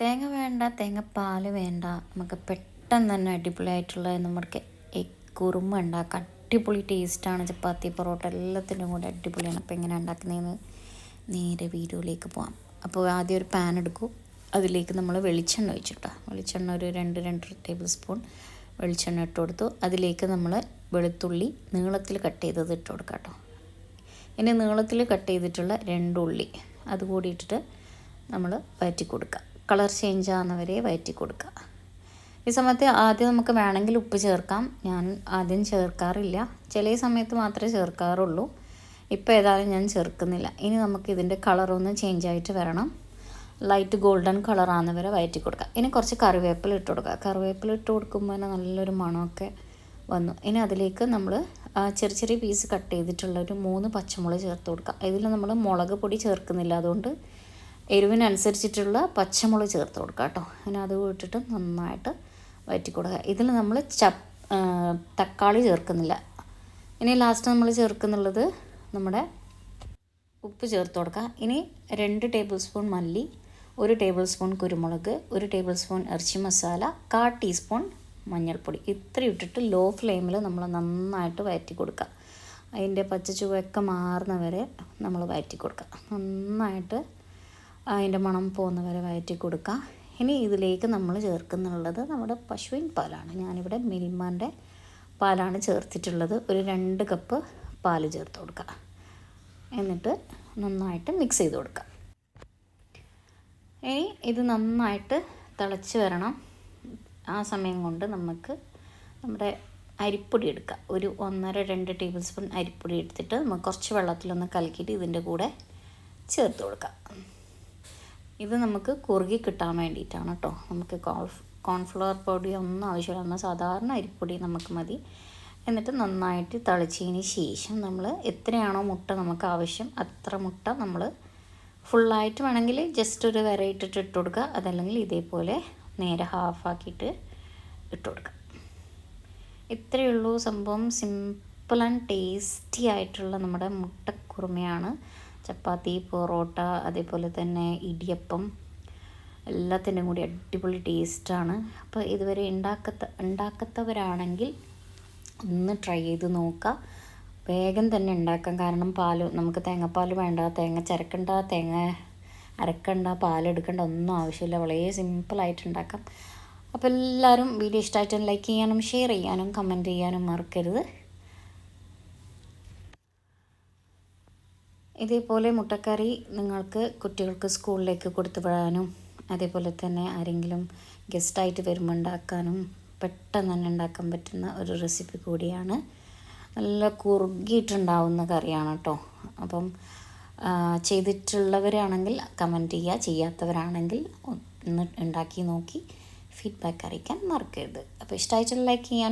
തേങ്ങ വേണ്ട തേങ്ങാപ്പാൽ വേണ്ട. നമുക്ക് പെട്ടെന്ന് തന്നെ അടിപൊളിയായിട്ടുള്ള എഗ് കുറുമ ഉണ്ടാക്കാം. അടിപൊളി ടേസ്റ്റാണ് ചപ്പാത്തി പൊറോട്ട എല്ലാത്തിന്റെയും കൂടെ അടിപൊളിയാണ്. അപ്പോൾ എങ്ങനെ ഉണ്ടാക്കുന്നതെന്ന് നേരെ വീഡിയോയിലേക്ക് പോകാം അപ്പോൾ ആദ്യം ഒരു പാൻ എടുക്കും. അതിലേക്ക് നമ്മൾ വെളിച്ചെണ്ണ ഒഴിച്ചിട്ടോ. വെളിച്ചെണ്ണ ഒരു രണ്ട് രണ്ടര ടേബിൾ സ്പൂൺ വെളിച്ചെണ്ണ ഇട്ട് കൊടുത്തു. അതിലേക്ക് നമ്മൾ വെളുത്തുള്ളി നീളത്തിൽ കട്ട് ചെയ്തത് ഇട്ട് കൊടുക്കാം കേട്ടോ. ഇനി നീളത്തിൽ കട്ട് ചെയ്തിട്ടുള്ള രണ്ട് ഉള്ളി. അതുകൂടി ഇട്ടിട്ട് നമ്മൾ വയറ്റി കൊടുക്കുക കളർ ചേഞ്ച് ആകുന്നവരെ വയറ്റി കൊടുക്കുക. ഈ സമയത്ത് ആദ്യം നമുക്ക് വേണമെങ്കിൽ ഉപ്പ് ചേർക്കാം. ഞാൻ ആദ്യം ചേർക്കാറില്ല. ചില സമയത്ത് മാത്രമേ ചേർക്കാറുള്ളൂ. ഇപ്പോൾ ഏതായാലും ഞാൻ ചേർക്കുന്നില്ല. ഇനി നമുക്ക് ഇതിന്റെ കളറൊന്ന് ചേഞ്ച് ആയിട്ട് വരണം. ലൈറ്റ് ഗോൾഡൻ കളറാകുന്ന വരെ വയറ്റി കൊടുക്കുക. ഇനി കുറച്ച് കറിവേപ്പില ഇട്ട് കൊടുക്കുക. കറിവേപ്പില ഇട്ട് കൊടുക്കുമ്പോൾ തന്നെ നല്ലൊരു മണമൊക്കെ വന്നു. ഇനി അതിലേക്ക് നമ്മൾ ചെറിയ ചെറിയ പീസ് കട്ട് ചെയ്തിട്ടുള്ള ഒരു മൂന്ന് പച്ചമുളക് ചേർത്ത് കൊടുക്കുക. ഇതിൽ നമ്മൾ മുളക് പൊടി ചേർക്കുന്നില്ല അതുകൊണ്ട് എരിവിനനുസരിച്ചിട്ടുള്ള പച്ചമുളക് ചേർത്ത് കൊടുക്കുക കേട്ടോ. അങ്ങനെ അത് ഇട്ടിട്ട് നന്നായിട്ട് വയറ്റി കൊടുക്കുക. ഇതിൽ നമ്മൾ ചപ്പ് തക്കാളി ചേർക്കുന്നില്ല. ഇനി ലാസ്റ്റ് നമ്മൾ ചേർക്കുന്നുള്ളത് നമ്മുടെ ഉപ്പ് ചേർത്ത് കൊടുക്കുക. ഇനി രണ്ട് ടേബിൾ സ്പൂൺ മല്ലി ഒരു ടേബിൾ സ്പൂൺ കുരുമുളക് ഒരു ടേബിൾ സ്പൂൺ ഇറച്ചി മസാല കാ ടീസ്പൂൺ മഞ്ഞൾപ്പൊടി. ഇത്രയും ഇട്ടിട്ട് ലോ ഫ്ലെയിമിൽ നമ്മൾ നന്നായിട്ട് വയറ്റി കൊടുക്കുക. അതിന്റെ പച്ച ചുവയൊക്കെ മാറുന്നവരെ നമ്മൾ വയറ്റി കൊടുക്കുക. നന്നായിട്ട് അതിന്റെ മണം പോകുന്ന വരെ വയറ്റി കൊടുക്കുക ഇനി ഇതിലേക്ക് നമ്മൾ ചേർക്കുന്നുള്ളത് നമ്മുടെ പശുവിൻ പാലാണ്. ഞാനിവിടെ മിൽമാന്റെ പാലാണ് ചേർത്തിട്ടുള്ളത്. ഒരു രണ്ട് കപ്പ് പാൽ ചേർത്ത് കൊടുക്കുക. എന്നിട്ട് നന്നായിട്ട് മിക്സ് ചെയ്ത് കൊടുക്കുക. ഇനി ഇത് നന്നായിട്ട് തിളച്ച് വരണം. ആ സമയം കൊണ്ട് നമുക്ക് നമ്മുടെ അരിപ്പൊടി എടുക്കുക ഒരു ഒന്നര രണ്ട് ടേബിൾ സ്പൂൺ അരിപ്പൊടി എടുത്തിട്ട് നമുക്ക് കുറച്ച് വെള്ളത്തിലൊന്ന് കലക്കിയിട്ട് ഇതിന്റെ കൂടെ ചേർത്ത് കൊടുക്കുക ഇത് നമുക്ക് കുറുകി കിട്ടാൻ വേണ്ടിയിട്ടാണ് കേട്ടോ നമുക്ക് കോൺഫ് കോൺഫ്ലവർ പൊടി ഒന്നും ആവശ്യമില്ല. എന്നാൽ സാധാരണ അരിപ്പൊടി നമുക്ക് മതി. എന്നിട്ട് നന്നായിട്ട് തളിച്ചതിന് ശേഷം നമ്മൾ എത്രയാണോ മുട്ട നമുക്ക് ആവശ്യം അത്ര മുട്ട നമ്മൾ ഫുള്ളായിട്ട് വേണമെങ്കിൽ ജസ്റ്റ് ഒരു വര ഇട്ടിട്ട് ഇട്ട് കൊടുക്കുക. അതല്ലെങ്കിൽ ഇതേപോലെ നേരെ ഹാഫാക്കിയിട്ട് ഇട്ട് കൊടുക്കുക. ഇത്രയേ ഉള്ളൂ. സംഭവം സിമ്പിൾ ആൻഡ് ടേസ്റ്റി ആയിട്ടുള്ള നമ്മുടെ മുട്ടക്കുറുമയാണ്. ചപ്പാത്തി പൊറോട്ട അതേപോലെ തന്നെ ഇടിയപ്പം എല്ലാത്തിന്റെയും കൂടി അടിപൊളി ടേസ്റ്റാണ് അപ്പോൾ ഇതുവരെ ഉണ്ടാക്കത്ത ഉണ്ടാക്കത്തവരാണെങ്കിൽ ഒന്ന് ട്രൈ ചെയ്ത് നോക്കുക വേഗം തന്നെ ഉണ്ടാക്കാം കാരണം പാൽ നമുക്ക് തേങ്ങാപ്പാൽ വേണ്ട. തേങ്ങ ചിരക്കണ്ട തേങ്ങ അരക്കണ്ട പാലെടുക്കണ്ട ഒന്നും ആവശ്യമില്ല. വളരെ സിമ്പിളായിട്ട് ഉണ്ടാക്കാം അപ്പോൾ എല്ലാവരും വീഡിയോ ഇഷ്ടമായിട്ട് ലൈക്ക് ചെയ്യാനും ഷെയർ ചെയ്യാനും കമന്റ് ചെയ്യാനും മറക്കരുത്. ഇതേപോലെ മുട്ടക്കറി നിങ്ങൾക്ക് കുട്ടികൾക്ക് സ്കൂളിലേക്ക് കൊടുത്തു വിടാനും അതേപോലെ തന്നെ ആരെങ്കിലും ഗസ്റ്റായിട്ട് വരുമ്പോൾ ഉണ്ടാക്കാനും പെട്ടെന്ന് തന്നെ ഉണ്ടാക്കാൻ പറ്റുന്ന ഒരു റെസിപ്പി കൂടിയാണ്. നല്ല കുറുകിയിട്ടുണ്ടാവുന്ന കറിയാണ് കേട്ടോ. അപ്പം ചെയ്തിട്ടുള്ളവരാണെങ്കിൽ കമന്റ് ചെയ്യുക ചെയ്യാത്തവരാണെങ്കിൽ ഒന്ന് ഉണ്ടാക്കി നോക്കി ഫീഡ്ബാക്ക് അറിയിക്കാൻ മറക്കരുത്. അപ്പോൾ ഇഷ്ടമായിട്ടുള്ള ലൈക്ക് ചെയ്യാനും